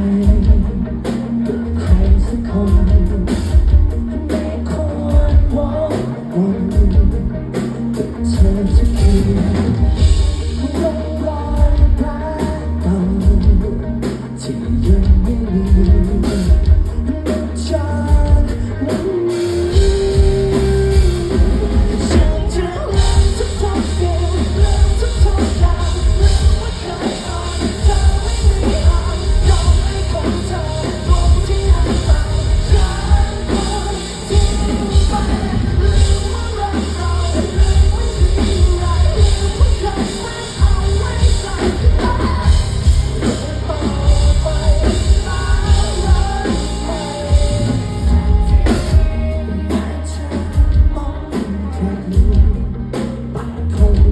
Bye.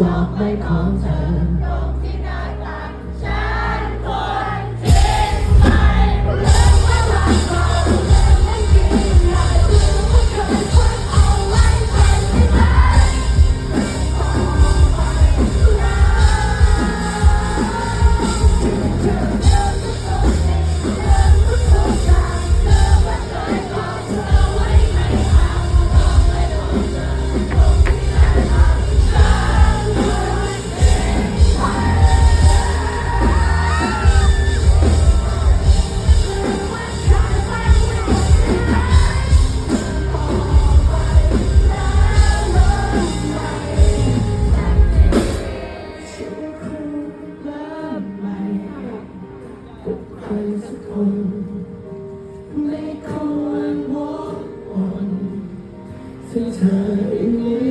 จากไม่ของเธอ time.